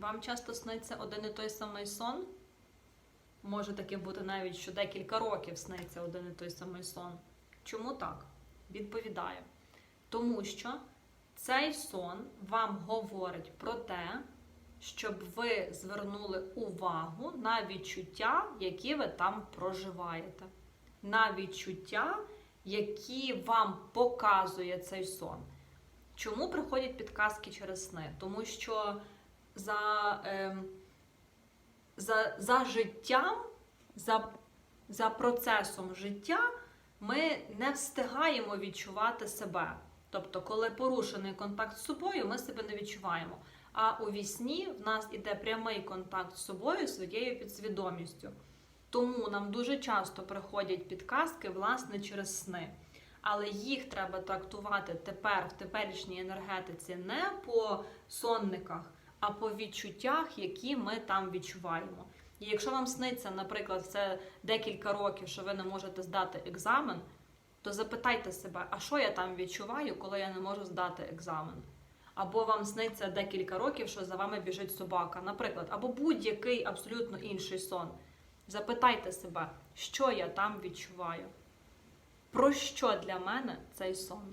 Вам часто сниться один і той самий сон? Може таке бути навіть, що декілька років сниться один і той самий сон. Чому так? Відповідаю. Тому що цей сон вам говорить про те, щоб ви звернули увагу на відчуття, які ви там проживаєте. На відчуття, які вам показує цей сон. Чому приходять підказки через сни? Тому що за, ем, за, за життям, за, за процесом життя ми не встигаємо відчувати себе. Тобто, коли порушений контакт з собою, ми себе не відчуваємо. А у вісні в нас іде прямий контакт з собою, своєю підсвідомістю. Тому нам дуже часто приходять підказки, власне, через сни. Але їх треба трактувати тепер в теперішній енергетиці не по сонниках, а по відчуттях, які ми там відчуваємо. І якщо вам сниться, наприклад, це декілька років, що ви не можете здати екзамен, то запитайте себе, а що я там відчуваю, коли я не можу здати екзамен? Або вам сниться декілька років, що за вами біжить собака, наприклад, або будь-який абсолютно інший сон. Запитайте себе, що я там відчуваю. Про що для мене цей сон?